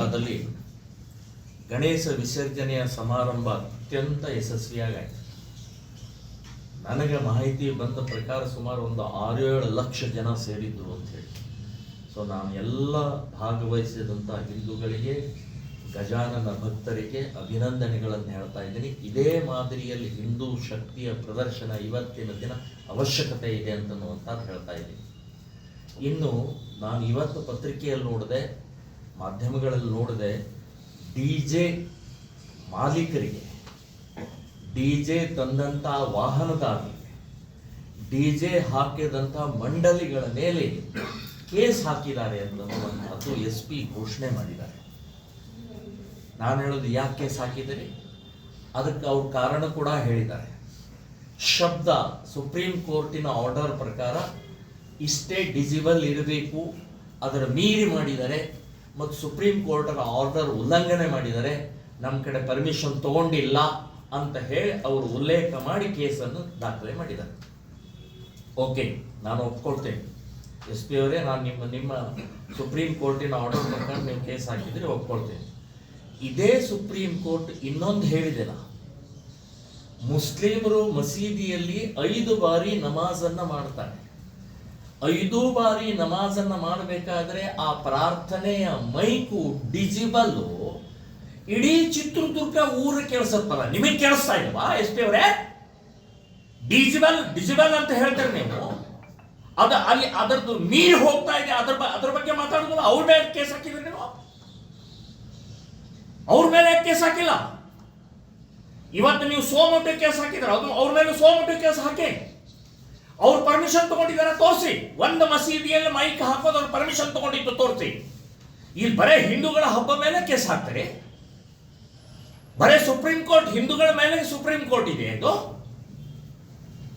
ಚಿತ್ರದುರ್ಗದಲ್ಲಿ ಗಣೇಶ ವಿಸರ್ಜನೆಯ ಸಮಾರಂಭ ಅತ್ಯಂತ ಯಶಸ್ವಿಯಾಗಾಯಿತು ನನಗೆ ಮಾಹಿತಿ ಬಂದ ಪ್ರಕಾರ ಸುಮಾರು ಒಂದು ಆರು ಏಳು ಲಕ್ಷ ಜನ ಸೇರಿದ್ದರು ಅಂತ ಹೇಳಿ ಸೊ ನಾನು ಎಲ್ಲ ಭಾಗವಹಿಸಿದಂಥ ಹಿಂದೂಗಳಿಗೆ ಗಜಾನನ ಭಕ್ತರಿಗೆ ಅಭಿನಂದನೆಗಳನ್ನು ಹೇಳ್ತಾ ಇದ್ದೀನಿ ಇದೇ ಮಾದರಿಯಲ್ಲಿ ಹಿಂದೂ ಶಕ್ತಿಯ ಪ್ರದರ್ಶನ ಇವತ್ತಿನ ದಿನ ಅವಶ್ಯಕತೆ ಇದೆ ಅಂತನ್ನುವಂಥದ್ದು ಹೇಳ್ತಾ ಇದ್ದೀನಿ ಇನ್ನು ನಾನು ಇವತ್ತು ಪತ್ರಿಕೆಯಲ್ಲಿ ನೋಡಿದೆ ಮಾಧ್ಯಮಗಳಲ್ಲಿ ನೋಡಿದೆ ಡಿ ಜೆ ಮಾಲೀಕರಿಗೆ, ಡಿ ಜೆ ತಂದಂಥ ವಾಹನದಾರರಿಗೆ ಡಿ ಜೆ ಹಾಕಿದಂಥ ಮಂಡಳಿಗಳ ಮೇಲೆ ಕೇಸ್ ಹಾಕಿದ್ದಾರೆ ಅನ್ನುವಂಥದ್ದು ಎಸ್ ಪಿ ಘೋಷಣೆ ಮಾಡಿದ್ದಾರೆ. ನಾನು ಹೇಳೋದು ಯಾಕೆ ಕೇಸ್ ಹಾಕಿದ್ದೀರಿ? ಅದಕ್ಕೆ ಅವ್ರ ಕಾರಣ ಕೂಡ ಹೇಳಿದ್ದಾರೆ. ಶಬ್ದ, ಸುಪ್ರೀಂ ಕೋರ್ಟಿನ ಆರ್ಡರ್ ಪ್ರಕಾರ ಇಷ್ಟೇ ಡಿಜಿಬಲ್ ಇರಬೇಕು, ಅದರ ಮೀರಿ ಮಾಡಿದ್ದಾರೆ ಮತ್ತು ಸುಪ್ರೀಂ ಕೋರ್ಟರ ಆರ್ಡರ್ ಉಲ್ಲಂಘನೆ ಮಾಡಿದರೆ ನಮ್ಮ ಕಡೆ ಪರ್ಮಿಷನ್ ತಗೊಂಡಿಲ್ಲ ಅಂತ ಹೇಳಿ ಅವರು ಉಲ್ಲೇಖ ಮಾಡಿ ಕೇಸನ್ನು ದಾಖಲೆ ಮಾಡಿದ್ದಾರೆ. ಓಕೆ ನಾನು ಒಪ್ಕೊಳ್ತೇನೆ. ಎಸ್ ಪಿ ಅವರೇ, ನಾನು ನಿಮ್ಮ ನಿಮ್ಮ ಸುಪ್ರೀಂ ಕೋರ್ಟಿನ ಆರ್ಡರ್ ಪ್ರಕಾರ ನೀವು ಕೇಸ್ ಹಾಕಿದ್ರೆ ಒಪ್ಕೊಳ್ತೇನೆ. ಇದೇ ಸುಪ್ರೀಂ ಕೋರ್ಟ್ ಇನ್ನೊಂದು ಹೇಳಿದೆ ಮುಸ್ಲಿಮರು ಮಸೀದಿಯಲ್ಲಿ ಐದು ಬಾರಿ ನಮಾಜನ್ನ ಮಾಡ್ತಾರೆ. ಐದು ಬಾರಿ ನಮಾಜನ್ನು ಮಾಡಬೇಕಾದ್ರೆ ಆ ಪ್ರಾರ್ಥನೆಯ ಮೈಕು ಡಿಜಿಬಲ್. ಇಡೀ ಚಿತ್ರದುರ್ಗ ಊರ ಕೇಳಿಸತ್ತಲ್ಲ ನಿಮಗೆ ಕೇಳಿಸ್ತಾ ಇಲ್ವಾ ಎಸ್ ಪಿ ಅವರೇ? ಡಿಜಿಬಲ್ ಡಿಜಿಬಲ್ ಅಂತ ಹೇಳ್ತಾರೆ ನೀವು. ಅದು ಅಲ್ಲಿ ಅದರದ್ದು ಮೀರಿ ಹೋಗ್ತಾ ಇದೆ, ಅದ್ರ ಅದ್ರ ಬಗ್ಗೆ ಮಾತಾಡೋದಲ್ಲ, ಅವ್ರ ಮೇಲೆ ಕೇಸ್ ಹಾಕಿದ್ರಿ ನೀವು? ಅವ್ರ ಮೇಲೆ ಕೇಸ್ ಹಾಕಿಲ್ಲ? ಇವತ್ತು ನೀವು ಸೋಮಟ್ಟು ಕೇಸ್ ಹಾಕಿದ್ರೆ? ಅದು ಅವ್ರ ಮೇಲೆ ಸೋಮಟ್ಟು ಕೇಸ್ ಹಾಕಿ. ಅವ್ರು ಪರ್ಮಿಷನ್ ತಗೊಂಡಿದ್ದಾರೆ, ತೋರಿಸಿ. ಒಂದು ಮಸೀದಿಯಲ್ಲಿ ಮೈಕ್ ಹಾಕೋದು ಅವ್ರು ಪರ್ಮಿಷನ್ ತಗೊಂಡಿದ್ದು ತೋರಿಸಿ. ಇಲ್ಲಿ ಬರೇ ಹಿಂದೂಗಳ ಹಬ್ಬ ಮೇಲೆ ಕೇಸ್ ಹಾಕ್ತಾರೆ. ಬರೇ ಸುಪ್ರೀಂ ಕೋರ್ಟ್, ಹಿಂದೂಗಳ ಮೇಲೆ ಸುಪ್ರೀಂ ಕೋರ್ಟ್ ಇದೆ ಅದು.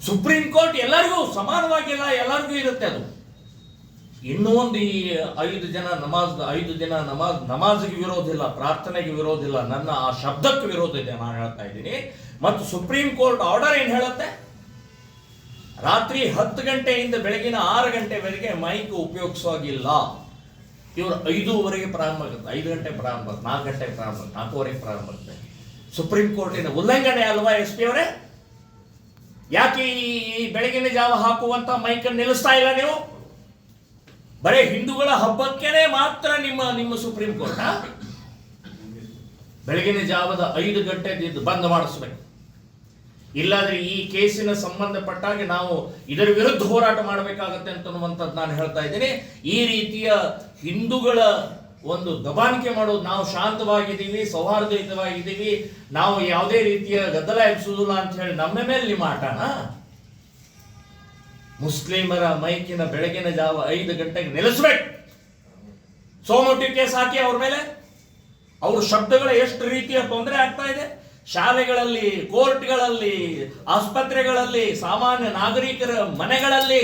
ಸುಪ್ರೀಂ ಕೋರ್ಟ್ ಎಲ್ಲರಿಗೂ ಸಮಾನವಾಗಿಲ್ಲ, ಎಲ್ಲರಿಗೂ ಇರುತ್ತೆ ಅದು. ಇನ್ನೂ ಒಂದು ಈ ಐದು ಜನ ನಮಾಜ್, ಐದು ದಿನ ನಮಾಜ್, ನಮಾಜ್ಗೆ ವಿರೋಧ ಇಲ್ಲ, ಪ್ರಾರ್ಥನೆಗೆ ವಿರೋಧ ಇಲ್ಲ, ನನ್ನ ಆ ಶಬ್ದಕ್ಕೆ ವಿರೋಧ ಇದೆ ನಾನು ಹೇಳ್ತಾ ಇದ್ದೀನಿ. ಮತ್ತು ಸುಪ್ರೀಂ ಕೋರ್ಟ್ ಆರ್ಡರ್ ಏನು ಹೇಳುತ್ತೆ? ರಾತ್ರಿ ಹತ್ತು ಗಂಟೆಯಿಂದ ಬೆಳಗಿನ ಆರು ಗಂಟೆವರೆಗೆ ಮೈಕ್ ಉಪಯೋಗಿಸೋಗಿಲ್ಲ. ಇವರು ಐದೂವರೆಗೆ ಪ್ರಾರಂಭ ಆಗುತ್ತೆ. ಐದು ಗಂಟೆ ಪ್ರಾರಂಭ ಆಗುತ್ತೆ, ನಾಲ್ಕು ಗಂಟೆ ಪ್ರಾರಂಭ ಆಗುತ್ತೆ, ನಾಲ್ಕೂವರೆಗೆ ಪ್ರಾರಂಭ ಆಗುತ್ತೆ. ಸುಪ್ರೀಂ ಕೋರ್ಟಿನ ಉಲ್ಲಂಘನೆ ಅಲ್ವಾ ಎಸ್ ಪಿ ಅವರೇ? ಯಾಕೆ ಈ ಬೆಳಗಿನ ಜಾವ ಹಾಕುವಂತ ಮೈಕನ್ನು ನಿಲ್ಲಿಸ್ತಾ ಇಲ್ಲ ನೀವು? ಬರೇ ಹಿಂದೂಗಳ ಹಬ್ಬಕ್ಕೇನೆ ಮಾತ್ರ ನಿಮ್ಮ ನಿಮ್ಮ ಸುಪ್ರೀಂ ಕೋರ್ಟ್? ಬೆಳಗಿನ ಜಾವದ ಐದು ಗಂಟೆ ಬಂದ್ ಮಾಡಿಸ್ಬೇಕು. ಇಲ್ಲಾದ್ರೆ ಈ ಕೇಸಿನ ಸಂಬಂಧಪಟ್ಟಾಗೆ ನಾವು ಇದರ ವಿರುದ್ಧ ಹೋರಾಟ ಮಾಡಬೇಕಾಗತ್ತೆ ಅಂತನ್ನುವಂಥದ್ದು ನಾನು ಹೇಳ್ತಾ ಇದ್ದೇನೆ. ಈ ರೀತಿಯ ಹಿಂದೂಗಳ ಒಂದು ದಬಾಣಿಕೆ ಮಾಡೋದು ನಾವು ಶಾಂತವಾಗಿದ್ದೀವಿ, ಸೌಹಾರ್ದಯುತವಾಗಿದ್ದೀವಿ, ನಾವು ಯಾವುದೇ ರೀತಿಯ ಗದ್ದಲ ಎಬ್ಸುವುದಿಲ್ಲ ಅಂತ ಹೇಳಿ ನಮ್ಮ ಮೇಲೆ ನಿಮ್ಮ ಆಟನ? ಮುಸ್ಲಿಮರ ಮೈಕಿನ ಬೆಳಗಿನ ಜಾವ ಐದು ಗಂಟೆಗೆ ನಿಲ್ಲಿಸ್ಬೇಕು. ಸೋಮೋಟಿ ಕೇಸ್ ಹಾಕಿ ಅವ್ರ ಮೇಲೆ. ಅವ್ರ ಶಬ್ದಗಳ ಎಷ್ಟು ರೀತಿಯ ತೊಂದರೆ ಆಗ್ತಾ ಇದೆ? ಶಾಲೆಗಳಲ್ಲಿ, ಕೋರ್ಟ್ಗಳಲ್ಲಿ, ಆಸ್ಪತ್ರೆಗಳಲ್ಲಿ, ಸಾಮಾನ್ಯ ನಾಗರಿಕರ ಮನೆಗಳಲ್ಲಿ.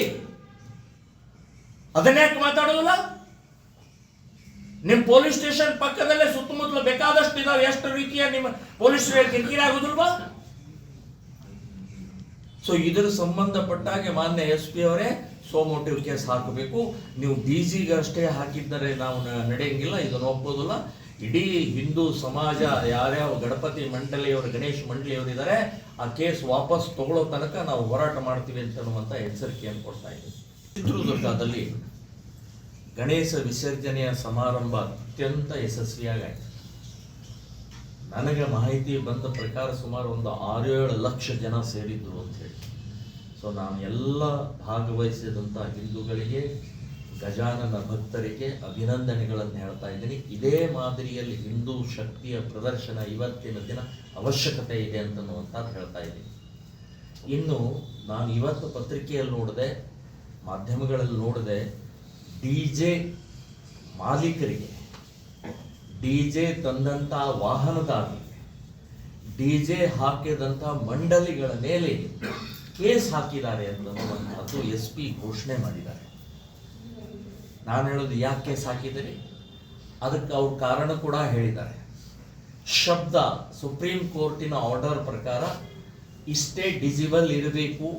ಅದನ್ನ್ಯಾಕೆ ಮಾತಾಡೋದಿಲ್ಲ? ನಿಮ್ಮ ಪೊಲೀಸ್ ಸ್ಟೇಷನ್ ಪಕ್ಕದಲ್ಲೇ ಸುತ್ತಮುತ್ತಲು ಬೇಕಾದಷ್ಟು ಇದಾವೆ. ಎಷ್ಟು ರೀತಿಯ ನಿಮ್ಮ ಪೊಲೀಸ್ ಕಿರಿಕಿರಿ ಆಗುದಿಲ್ವಾ? ಸೊ ಇದರ ಸಂಬಂಧಪಟ್ಟಾಗೆ ಮಾನ್ಯ ಎಸ್ ಪಿ ಅವರೇ ಸೋಮೋಟಿವ್ ಕೇಸ್ ಹಾಕಬೇಕು ನೀವು ಡಿ ಜಿಗೆ ಅಷ್ಟೇ ಹಾಕಿದ್ದರೆ ನಾವು ನಡೆಯಂಗಿಲ್ಲ. ಇದನ್ನು ಒಪ್ಪೋದಿಲ್ಲ. ಇಡೀ ಹಿಂದೂ ಸಮಾಜ, ಯಾರ್ಯಾವ ಗಣಪತಿ ಮಂಡಳಿಯವರು, ಗಣೇಶ್ ಮಂಡಳಿಯವರು ಇದ್ದಾರೆ ಆ ಕೇಸ್ ವಾಪಸ್ ತಗೊಳ್ಳೋ ತನಕ ನಾವು ಹೋರಾಟ ಮಾಡ್ತೀವಿ ಅಂತನ್ನುವಂಥ ಎಚ್ಚರಿಕೆಯನ್ನು ಕೊಡ್ತಾ ಇದ್ದೀವಿ. ಚಿತ್ರದುರ್ಗದಲ್ಲಿ ಗಣೇಶ ವಿಸರ್ಜನೆಯ ಸಮಾರಂಭ ಅತ್ಯಂತ ಯಶಸ್ವಿಯಾಗಾಯಿತು. ನನಗೆ ಮಾಹಿತಿ ಬಂದ ಪ್ರಕಾರ ಸುಮಾರು ಒಂದು ಆರು ಏಳು ಲಕ್ಷ ಜನ ಸೇರಿದ್ರು ಅಂತ ಹೇಳಿ. ಸೊ ನಾನು ಎಲ್ಲ ಭಾಗವಹಿಸಿದಂಥ ಹಿಂದೂಗಳಿಗೆ ಗಜಾನನ ಭಕ್ತರಿಗೆ ಅಭಿನಂದನೆಗಳನ್ನು ಹೇಳ್ತಾ ಇದ್ದೀನಿ. ಇದೇ ಮಾದರಿಯಲ್ಲಿ ಹಿಂದೂ ಶಕ್ತಿಯ ಪ್ರದರ್ಶನ ಇವತ್ತಿನ ದಿನ ಅವಶ್ಯಕತೆ ಇದೆ ಅಂತನ್ನುವಂಥದ್ದು ಹೇಳ್ತಾ ಇದ್ದೀನಿ. ಇನ್ನು ನಾನು ಇವತ್ತು ಪತ್ರಿಕೆಯಲ್ಲಿ ನೋಡಿದೆ, ಮಾಧ್ಯಮಗಳಲ್ಲಿ ನೋಡಿದೆ, ಡಿ ಜೆ ಮಾಲೀಕರಿಗೆ, ಡಿ ಜೆ ತಂದಂಥ ವಾಹನದಾಗಿ ಡಿ ಜೆ ಹಾಕಿದಂಥ ಮಂಡಳಿಗಳ ಮೇಲೆ ಕೇಸ್ ಹಾಕಿದ್ದಾರೆ ಅಂತ ಎಸ್ ಪಿ ಘೋಷಣೆ ಮಾಡಿದ್ದಾರೆ. ನಾನು ಹೇಳೋದು ಯಾಕೆ ಕೇಸ್ ಹಾಕಿದ್ದೀರಿ ಅದಕ್ಕೆ ಅವ್ರ ಕಾರಣ ಕೂಡ ಹೇಳಿದ್ದಾರೆ. ಶಬ್ದ, ಸುಪ್ರೀಂ ಕೋರ್ಟಿನ ಆರ್ಡರ್ ಪ್ರಕಾರ ಇಷ್ಟೇ ಡಿಜಿಬಲ್ ಇರಬೇಕು,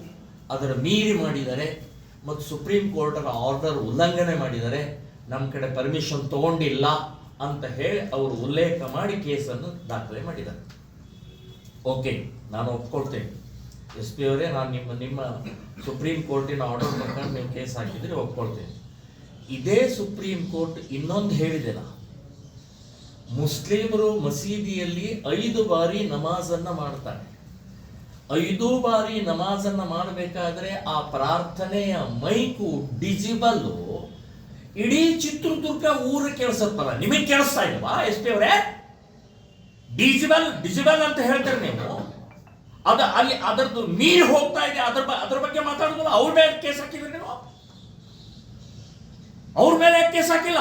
ಅದರ ಮೀರಿ ಮಾಡಿದರೆ ಮತ್ತು ಸುಪ್ರೀಂ ಕೋರ್ಟರ ಆರ್ಡರ್ ಉಲ್ಲಂಘನೆ ಮಾಡಿದರೆ ನಮ್ಮ ಕಡೆ ಪರ್ಮಿಷನ್ ತಗೊಂಡಿಲ್ಲ ಅಂತ ಹೇಳಿ ಅವರು ಉಲ್ಲೇಖ ಮಾಡಿ ಕೇಸನ್ನು ದಾಖಲೆ ಮಾಡಿದ್ದಾರೆ. ಓಕೆ, ನಾನು ಒಪ್ಕೊಳ್ತೇನೆ. ಎಸ್ ಪಿ ಅವರೇ, ನಾನು ನಿಮ್ಮ ನಿಮ್ಮ ಸುಪ್ರೀಂ ಕೋರ್ಟಿನ ಆರ್ಡರ್ ಪ್ರಕಾರ ನೀವು ಕೇಸ್ ಹಾಕಿದರೆ ಒಪ್ಕೊಳ್ತೇನೆ. ಇದೇ ಸುಪ್ರೀಂ ಕೋರ್ಟ್ ಇನ್ನೊಂದು ಹೇಳಿದೆ ನಾ ಮುಸ್ಲಿಮರು ಮಸೀದಿಯಲ್ಲಿ ಐದು ಬಾರಿ ನಮಾಜನ್ನ ಮಾಡ್ತಾರೆ. ಐದು ಬಾರಿ ನಮಾಜನ್ನ ಮಾಡಬೇಕಾದ್ರೆ ಆ ಪ್ರಾರ್ಥನೆಯ ಮೈಕು ಡಿಜಿಬಲ್ ಇಡೀ ಚಿತ್ರದುರ್ಗ ಊರ ಕೇಳಿಸತ್ತಲ್ಲ ನಿಮಗೆ ಕೇಳಿಸ್ತಾ ಇಲ್ವಾ ಎಸ್ ಅವರೇ? ಡಿಜಿಬಲ್ ಡಿಜಿಬಲ್ ಅಂತ ಹೇಳ್ತಾರೆ ನೀವು. ಅದ ಅಲ್ಲಿ ಅದರದ್ದು ನೀರು ಹೋಗ್ತಾ ಇದೆ. ಅದ್ರ ಅದ್ರ ಬಗ್ಗೆ ಮಾತಾಡೋದಲ್ಲ, ಅವ್ರ ಮೇಲೆ ಕೇಸ್ ಹಾಕಿದ್ರೆ ಅವ್ರ ಮೇಲೆ ಕೇಸ್ ಹಾಕಿಲ್ಲ.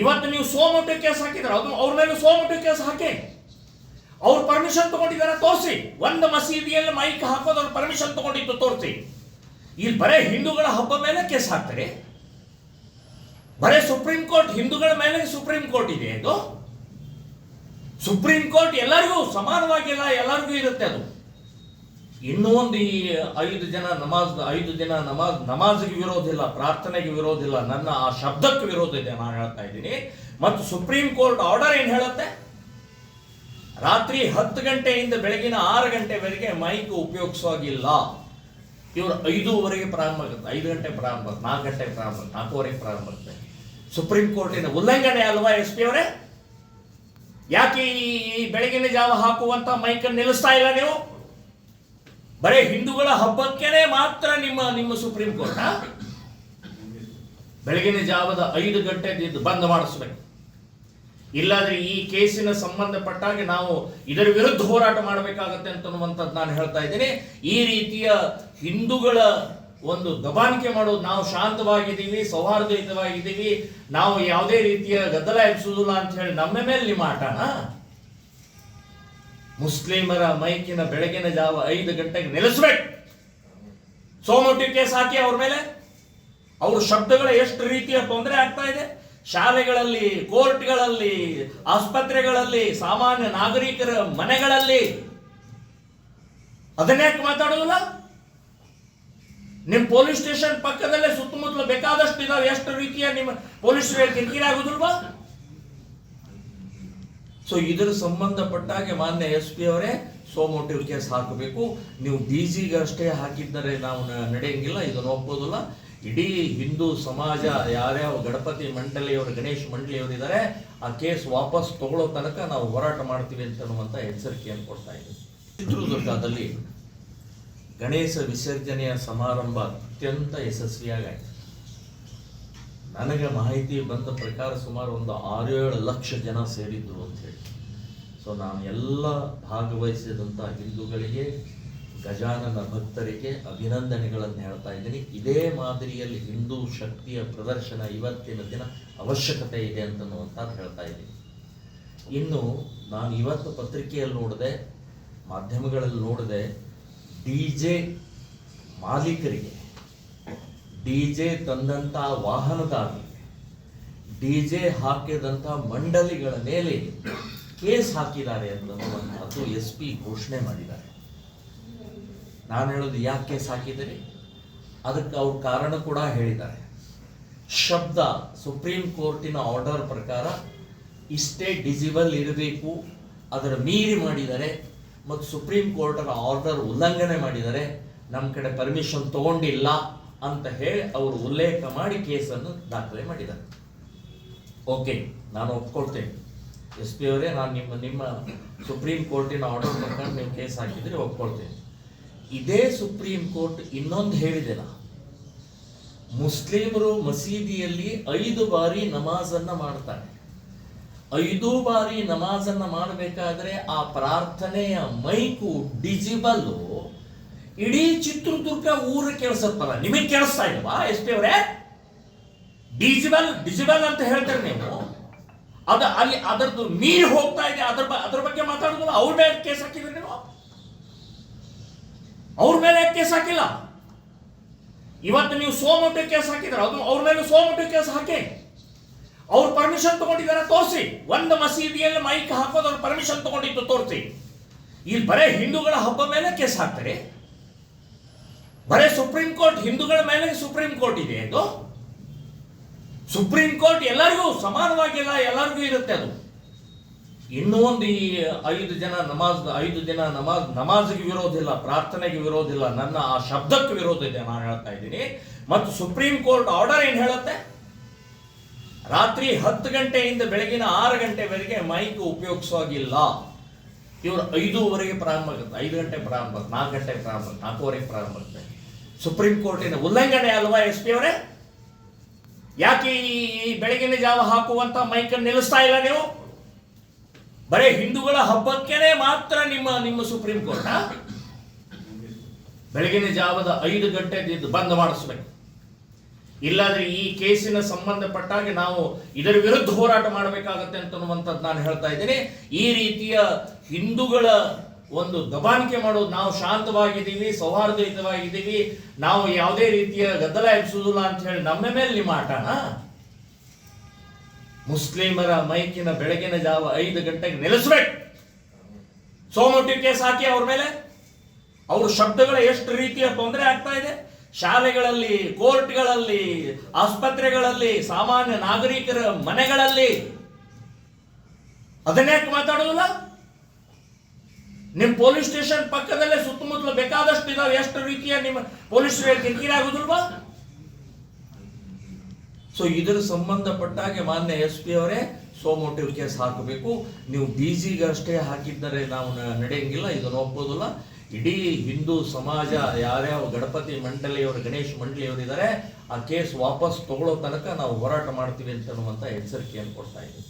ಇವತ್ತು ನೀವು ಸೋಮೋಟೋ ಕೇಸ್ ಹಾಕಿದ್ರೆ ಅದು ಅವ್ರ ಮೇಲೆ ಸೋಮೋಟೋ ಕೇಸ್ ಹಾಕಿ. ಅವ್ರು ಪರ್ಮಿಷನ್ ತಗೊಂಡಿದ್ದಾರೆ? ತೋರಿಸಿ. ಒಂದು ಮಸೀದಿಯಲ್ಲಿ ಮೈಕ್ ಹಾಕೋದು ಅವ್ರು ಪರ್ಮಿಷನ್ ತಗೊಂಡಿದ್ದು ತೋರಿಸಿ. ಇಲ್ಲಿ ಬರೇ ಹಿಂದೂಗಳ ಹಬ್ಬ ಮೇಲೆ ಕೇಸ್ ಹಾಕ್ತಾರೆ. ಬರೇ ಸುಪ್ರೀಂ ಕೋರ್ಟ್, ಹಿಂದೂಗಳ ಮೇಲೆ ಸುಪ್ರೀಂ ಕೋರ್ಟ್ ಇದೆ ಇದು. ಸುಪ್ರೀಂ ಕೋರ್ಟ್ ಎಲ್ಲರಿಗೂ ಸಮಾನವಾಗಿಲ್ಲ, ಎಲ್ಲರಿಗೂ ಇರುತ್ತೆ ಅದು. ಇನ್ನೂ ಒಂದು ಈ ಐದು ಜನ ನಮಾಜ್, ಐದು ದಿನ ನಮಾಜ್, ನಮಾಜ್ಗೆ ವಿರೋಧ ಇಲ್ಲ, ಪ್ರಾರ್ಥನೆಗೆ ವಿರೋಧ ಇಲ್ಲ, ನನ್ನ ಆ ಶಬ್ದಕ್ಕೆ ವಿರೋಧ ಇದೆ ನಾನು ಹೇಳ್ತಾ ಇದ್ದೀನಿ. ಮತ್ತು ಸುಪ್ರೀಂ ಕೋರ್ಟ್ ಆರ್ಡರ್ ಏನು ಹೇಳುತ್ತೆ? ರಾತ್ರಿ ಹತ್ತು ಗಂಟೆಯಿಂದ ಬೆಳಗಿನ ಆರು ಗಂಟೆವರೆಗೆ ಮೈಕ್ ಉಪಯೋಗಿಸೋಗಿಲ್ಲ ಇವರು ಐದೂವರೆಗೆ ಪ್ರಾರಂಭ ಆಗುತ್ತೆ. ಐದು ಗಂಟೆ ಪ್ರಾರಂಭ ಆಗುತ್ತೆ, ನಾಲ್ಕು ಗಂಟೆ ಪ್ರಾರಂಭ ಆಗುತ್ತೆ, ನಾಲ್ಕೂವರೆಗೆ ಪ್ರಾರಂಭ ಆಗುತ್ತೆ. ಸುಪ್ರೀಂ ಕೋರ್ಟಿನ ಉಲ್ಲಂಘನೆ ಅಲ್ವಾ ಎಸ್ ಪಿ ಅವರೇ? ಯಾಕೆ ಈ ಬೆಳಗಿನ ಜಾವ ಹಾಕುವಂತ ಮೈಕನ್ನು ನಿಲ್ಲಿಸ್ತಾ ಇಲ್ಲ ನೀವು? ಬರೇ ಹಿಂದೂಗಳ ಹಬ್ಬಕ್ಕೇನೆ ಮಾತ್ರ ನಿಮ್ಮ ನಿಮ್ಮ ಸುಪ್ರೀಂ ಕೋರ್ಟ್ ಬೆಳಗಿನ ಜಾವದ ಐದು ಗಂಟೆ ಬಂದ್ ಮಾಡಿಸ್ಬೇಕು. ಇಲ್ಲಾದ್ರೆ ಈ ಕೇಸಿನ ಸಂಬಂಧಪಟ್ಟಾಗೆ ನಾವು ಇದರ ವಿರುದ್ಧ ಹೋರಾಟ ಮಾಡಬೇಕಾಗತ್ತೆ ಅಂತನ್ನುವಂಥದ್ದು ನಾನು ಹೇಳ್ತಾ ಇದ್ದೀನಿ. ಈ ರೀತಿಯ ಹಿಂದೂಗಳ ಒಂದು ದಬಾಣಿಕೆ ಮಾಡೋದು ನಾವು ಶಾಂತವಾಗಿದ್ದೀವಿ, ಸೌಹಾರ್ದಯುತವಾಗಿದ್ದೀವಿ, ನಾವು ಯಾವುದೇ ರೀತಿಯ ಗದ್ದಲ ಎಬ್ಸುವುದಿಲ್ಲ ಅಂತ ಹೇಳಿ ನಮ್ಮ ಮೇಲೆ ನಿಮ್ಮ ಆಟನ? ಮುಸ್ಲಿಮರ ಮೈಕಿನ ಬೆಳಗಿನ ಜಾವ ಐದು ಗಂಟೆಗೆ ನಿಲ್ಲಿಸ್ಬೇಕು ಸೋಮೋಟಿ ಕೇಸ್ ಹಾಕಿ ಅವ್ರ ಮೇಲೆ. ಅವ್ರ ಶಬ್ದಗಳ ಎಷ್ಟು ರೀತಿಯ ತೊಂದರೆ ಆಗ್ತಾ ಇದೆ. ಶಾಲೆಗಳಲ್ಲಿ, ಕೋರ್ಟ್ಗಳಲ್ಲಿ, ಆಸ್ಪತ್ರೆಗಳಲ್ಲಿ, ಸಾಮಾನ್ಯ ನಾಗರಿಕರ ಮನೆಗಳಲ್ಲಿ. ಅದನ್ನ್ಯಾಕೆ ಮಾತಾಡೋದಿಲ್ಲ? ನಿಮ್ಮ ಪೊಲೀಸ್ ಸ್ಟೇಷನ್ ಪಕ್ಕದಲ್ಲೇ ಸುತ್ತಮುತ್ತಲು ಬೇಕಾದಷ್ಟು ಇದಾವೆ. ಎಷ್ಟು ರೀತಿಯ ನಿಮ್ಮ ಪೊಲೀಸ್ ಕಿರಿಕಿರಿ ಆಗುದಿಲ್ವಾ ಸೊ ಇದರ ಸಂಬಂಧಪಟ್ಟಾಗೆ ಮಾನ್ಯ ಎಸ್ ಪಿ ಅವರೇ ಸೋಮೋಟಿವ್ ಕೇಸ್ ಹಾಕಬೇಕು. ನೀವು ಡಿ ಜಿಗೆ ಅಷ್ಟೇ ಹಾಕಿದ್ದರೆ ನಾವು ನಡೆಯಂಗಿಲ್ಲ. ಇದನ್ನು ಒಪ್ಪೋದಿಲ್ಲ ಇಡೀ ಹಿಂದೂ ಸಮಾಜ, ಯಾರ್ಯಾವ ಗಣಪತಿ ಮಂಡಳಿಯವರು, ಗಣೇಶ್ ಮಂಡಳಿಯವರು ಇದ್ದಾರೆ ಆ ಕೇಸ್ ವಾಪಸ್ ತಗೊಳ್ಳೋ ತನಕ ನಾವು ಹೋರಾಟ ಮಾಡ್ತೀವಿ ಅಂತ ಅನ್ನುವಂಥ ಎಚ್ಚರಿಕೆಯನ್ನು ಕೊಡ್ತಾ ಇದ್ದೀವಿ ಚಿತ್ರದುರ್ಗದಲ್ಲಿ ಗಣೇಶ ವಿಸರ್ಜನೆಯ ಸಮಾರಂಭ ಅತ್ಯಂತ ಯಶಸ್ವಿಯಾಗಾಯಿತು. ನನಗೆ ಮಾಹಿತಿ ಬಂದ ಪ್ರಕಾರ ಸುಮಾರು ಒಂದು ಆರು ಏಳು ಲಕ್ಷ ಜನ ಸೇರಿದ್ದು ಅಂತ ಹೇಳಿ. ಸೊ ನಾನು ಎಲ್ಲ ಭಾಗವಹಿಸಿದಂಥ ಹಿಂದೂಗಳಿಗೆ, ಗಜಾನನ ಭಕ್ತರಿಗೆ ಅಭಿನಂದನೆಗಳನ್ನು ಹೇಳ್ತಾ ಇದ್ದೀನಿ. ಇದೇ ಮಾದರಿಯಲ್ಲಿ ಹಿಂದೂ ಶಕ್ತಿಯ ಪ್ರದರ್ಶನ ಇವತ್ತಿನ ದಿನ ಅವಶ್ಯಕತೆ ಇದೆ ಅಂತನ್ನುವಂಥದ್ದು ಹೇಳ್ತಾ ಇದ್ದೀನಿ. ಇನ್ನು ನಾನು ಇವತ್ತು ಪತ್ರಿಕೆಯಲ್ಲಿ ನೋಡಿದೆ, ಮಾಧ್ಯಮಗಳಲ್ಲಿ ನೋಡಿದೆ, ಡಿ ಜೆ ಮಾಲೀಕರಿಗೆ ಡಿ ಜೆ ತಂದಂಥ ಡಿಜೆ ಡಿ ಜೆ ಹಾಕಿದಂಥ ಮಂಡಳಿಗಳ ಮೇಲೆ ಕೇಸ್ ಹಾಕಿದ್ದಾರೆ ಅನ್ನುವಂಥದ್ದು ಎಸ್ ಪಿ ಘೋಷಣೆ ಮಾಡಿದ್ದಾರೆ. ನಾನು ಹೇಳೋದು ಯಾಕೆ ಕೇಸ್ ಹಾಕಿದ್ದೀರಿ? ಅದಕ್ಕೆ ಅವ್ರ ಕಾರಣ ಕೂಡ ಹೇಳಿದ್ದಾರೆ. ಶಬ್ದ, ಸುಪ್ರೀಂ ಕೋರ್ಟಿನ ಆರ್ಡರ್ ಪ್ರಕಾರ ಇಷ್ಟೇ ಡಿಸಿಬಲ್ ಇರಬೇಕು, ಅದರ ಮೀರಿ ಮಾಡಿದರೆ ಮತ್ತು ಸುಪ್ರೀಂ ಕೋರ್ಟರ ಆರ್ಡರ್ ಉಲ್ಲಂಘನೆ ಮಾಡಿದರೆ ನಮ್ಮ ಕಡೆ ಪರ್ಮಿಷನ್ ತಗೊಂಡಿಲ್ಲ. ಅಂತ ಹೇಳಿ ಅವರು ಉಲ್ಲೇಖ ಮಾಡಿ ಕೇಸನ್ನು ದಾಖಲೆ ಮಾಡಿದ್ದಾರೆ. ಓಕೆ ನಾನು ಒಪ್ಕೊಳ್ತೇನೆ. ಎಸ್ ಪಿ ಅವರೇ, ನಾನು ನಿಮ್ಮ ನಿಮ್ಮ ಸುಪ್ರೀಂ ಕೋರ್ಟಿನ ಆರ್ಡರ್ ತಗೊಂಡು ನೀವು ಕೇಸ್ ಹಾಕಿದ್ರೆ ಒಪ್ಕೊಳ್ತೇನೆ. ಇದೇ ಸುಪ್ರೀಂ ಕೋರ್ಟ್ ಇನ್ನೊಂದು ಹೇಳಿದೆ ಮುಸ್ಲಿಮರು ಮಸೀದಿಯಲ್ಲಿ ಐದು ಬಾರಿ ನಮಾಜನ್ನ ಮಾಡ್ತಾರೆ. ಐದು ಬಾರಿ ನಮಾಜನ್ನ ಮಾಡಬೇಕಾದ್ರೆ ಆ ಪ್ರಾರ್ಥನೆಯ ಮೈಕು ಡಿಜಿಬಲ್ ಇಡೀ ಚಿತ್ರದುರ್ಗ ಊರ ಕೇಳಿಸತ್ತಲ್ಲ ನಿಮಗೆ ಕೇಳಿಸ್ತಾ ಇಲ್ವಾ ಎಸ್ ಪಿ ಅವರೇ? ಡಿಜಿಬಲ್ ಡಿಜಿಬಲ್ ಅಂತ ಹೇಳ್ತಾರೆ ನೀವು. ಅದು ಅಲ್ಲಿ ಅದರದ್ದು ನೀರು ಹೋಗ್ತಾ ಇದೆ, ಅದ್ರ ಅದ್ರ ಬಗ್ಗೆ ಮಾತಾಡೋದಲ್ಲ, ಅವ್ರ ಮೇಲೆ ಕೇಸ್ ಹಾಕಿದ್ರೆ ನೀವು? ಅವ್ರ ಮೇಲೆ ಕೇಸ್ ಹಾಕಿಲ್ಲ? ಇವತ್ತು ನೀವು ಸೋಮಟ್ಟು ಕೇಸ್ ಹಾಕಿದ್ರೆ ಅದು ಅವ್ರ ಮೇಲೆ ಸೋಮಟ್ಟು ಕೇಸ್ ಹಾಕಿ. ಅವ್ರ ಪರ್ಮಿಷನ್ ತಗೊಂಡಿದ್ದಾರೆ? ತೋರಿಸಿ. ಒಂದು ಮಸೀದಿಯಲ್ಲಿ ಮೈಕ್ ಹಾಕೋದು ಅವ್ರ ಪರ್ಮಿಷನ್ ತಗೊಂಡಿದ್ದು ತೋರಿಸಿ. ಇಲ್ಲಿ ಬರೇ ಹಿಂದೂಗಳ ಹಬ್ಬ ಮೇಲೆ ಕೇಸ್ ಹಾಕ್ತಾರೆ. ಬರೇ ಸುಪ್ರೀಂ ಕೋರ್ಟ್ ಹಿಂದೂಗಳ ಮೇಲೆ ಸುಪ್ರೀಂ ಕೋರ್ಟ್ ಇದೆ ಅದು. ಸುಪ್ರೀಂ ಕೋರ್ಟ್ ಎಲ್ಲರಿಗೂ ಸಮಾನವಾಗಿಲ್ಲ, ಎಲ್ಲರಿಗೂ ಇರುತ್ತೆ ಅದು. ಇನ್ನೂ ಒಂದು ಈ ಐದು ಜನ ನಮಾಜ್, ಐದು ದಿನ ನಮಾಜ್, ನಮಾಜ್ಗೆ ವಿರೋಧ ಇಲ್ಲ, ಪ್ರಾರ್ಥನೆಗೆ ವಿರೋಧ ಇಲ್ಲ, ನನ್ನ ಆ ಶಬ್ದಕ್ಕೆ ವಿರೋಧ ಇದೆ ನಾನು ಹೇಳ್ತಾ ಇದ್ದೀನಿ. ಮತ್ತು ಸುಪ್ರೀಂ ಕೋರ್ಟ್ ಆರ್ಡರ್ ಏನು ಹೇಳುತ್ತೆ? ರಾತ್ರಿ ಹತ್ತು ಗಂಟೆಯಿಂದ ಬೆಳಗಿನ ಆರು ಗಂಟೆವರೆಗೆ ಮೈಕ್ ಉಪಯೋಗಿಸೋಗಿಲ್ಲ ಇವರು ಐದೂವರೆಗೆ ಪ್ರಾರಂಭ ಆಗುತ್ತೆ, ಐದು ಗಂಟೆ ಪ್ರಾರಂಭ ಆಗುತ್ತೆ, ನಾಲ್ಕು ಗಂಟೆ ಪ್ರಾರಂಭ ಆಗುತ್ತೆ, ನಾಲ್ಕೂವರೆಗೆ ಪ್ರಾರಂಭ ಆಗುತ್ತೆ. ಸುಪ್ರೀಂ ಕೋರ್ಟಿನ ಉಲ್ಲಂಘನೆ ಅಲ್ವಾ ಎಸ್ ಪಿ ಅವರೇ? ಯಾಕೆ ಈ ಬೆಳಗಿನ ಜಾವ ಹಾಕುವಂತ ಮೈಕನ್ನು ನಿಲ್ಲಿಸ್ತಾ ಇಲ್ಲ ನೀವು? ಬರೀ ಹಿಂದೂಗಳ ಹಬ್ಬಕ್ಕೇನೆ ಮಾತ್ರ ನಿಮ್ಮ ನಿಮ್ಮ ಸುಪ್ರೀಂ ಕೋರ್ಟ್. ಬೆಳಗಿನ ಜಾವದ ಐದು ಗಂಟೆದ್ದು ಬಂದ್ ಮಾಡಿಸ್ಬೇಕು. ಇಲ್ಲಾದ್ರೆ ಈ ಕೇಸಿನ ಸಂಬಂಧಪಟ್ಟಾಗೆ ನಾವು ಇದರ ವಿರುದ್ಧ ಹೋರಾಟ ಮಾಡಬೇಕಾಗತ್ತೆ ಅಂತನ್ನುವಂಥದ್ದು ನಾನು ಹೇಳ್ತಾ ಇದ್ದೀನಿ. ಈ ರೀತಿಯ ಹಿಂದೂಗಳ ಒಂದು ದಬಾಣಿಕೆ ಮಾಡೋದು. ನಾವು ಶಾಂತವಾಗಿದ್ದೀವಿ, ಸೌಹಾರ್ದಯುತವಾಗಿದ್ದೀವಿ. ನಾವು ಯಾವುದೇ ರೀತಿಯ ಗದ್ದಲ ಎಬ್ಸುವುದಿಲ್ಲ ಅಂತ ಹೇಳಿ ನಮ್ಮ ಮೇಲೆ ನಿಮ್ಮ ಆಟನ. ಮುಸ್ಲಿಮರ ಮೈಕಿನ ಬೆಳಗಿನ ಜಾವ ಐದು ಗಂಟೆಗೆ ನಿಲ್ಲಿಸ್ಬೇಕು. ಸೋಮೊಟ್ಟಿ ಕೇಸ್ ಹಾಕಿ ಅವ್ರ ಮೇಲೆ. ಅವ್ರ ಶಬ್ದಗಳ ಎಷ್ಟು ರೀತಿಯ ತೊಂದರೆ ಆಗ್ತಾ ಇದೆ. ಶಾಲೆಗಳಲ್ಲಿ, ಕೋರ್ಟ್ಗಳಲ್ಲಿ, ಆಸ್ಪತ್ರೆಗಳಲ್ಲಿ, ಸಾಮಾನ್ಯ ನಾಗರಿಕರ ಮನೆಗಳಲ್ಲಿ. ಅದನ್ನ್ಯಾಕೆ ಮಾತಾಡೋದಿಲ್ಲ? ನಿಮ್ಮ ಪೊಲೀಸ್ ಸ್ಟೇಷನ್ ಪಕ್ಕದಲ್ಲೇ ಸುತ್ತಮುತ್ತಲು ಬೇಕಾದಷ್ಟು ಇದಾವೆ. ಎಷ್ಟು ರೀತಿಯ ನಿಮ್ಮ ಪೊಲೀಸ್ ಕಿರಿಕಿರಿ ಆಗುದಿಲ್ವಾ? ಸೊ ಇದರ ಸಂಬಂಧಪಟ್ಟಾಗೆ ಮಾನ್ಯ ಎಸ್ ಪಿ ಅವರೇ, ಸೋಮೋಟಿವ್ ಕೇಸ್ ಹಾಕಬೇಕು. ನೀವು ಡಿ ಜಿಗಷ್ಟೇ ಹಾಕಿದ್ದರೆ ನಾವು ನಡೆಯಂಗಿಲ್ಲ, ಇದನ್ನು ಒಪ್ಪೋದಿಲ್ಲ. ಇಡೀ ಹಿಂದೂ ಸಮಾಜ, ಯಾರ್ಯಾವ ಗಣಪತಿ ಮಂಡಳಿಯವರು, ಗಣೇಶ್ ಮಂಡಳಿಯವರು ಇದ್ದಾರೆ ಆ ಕೇಸ್ ವಾಪಸ್ ತಗೊಳ್ಳೋ ತನಕ ನಾವು ಹೋರಾಟ ಮಾಡ್ತೀವಿ ಅಂತ ಅನ್ನುವಂಥ ಎಚ್ಚರಿಕೆಯನ್ನು ಕೊಡ್ತಾ ಇದ್ದೀವಿ.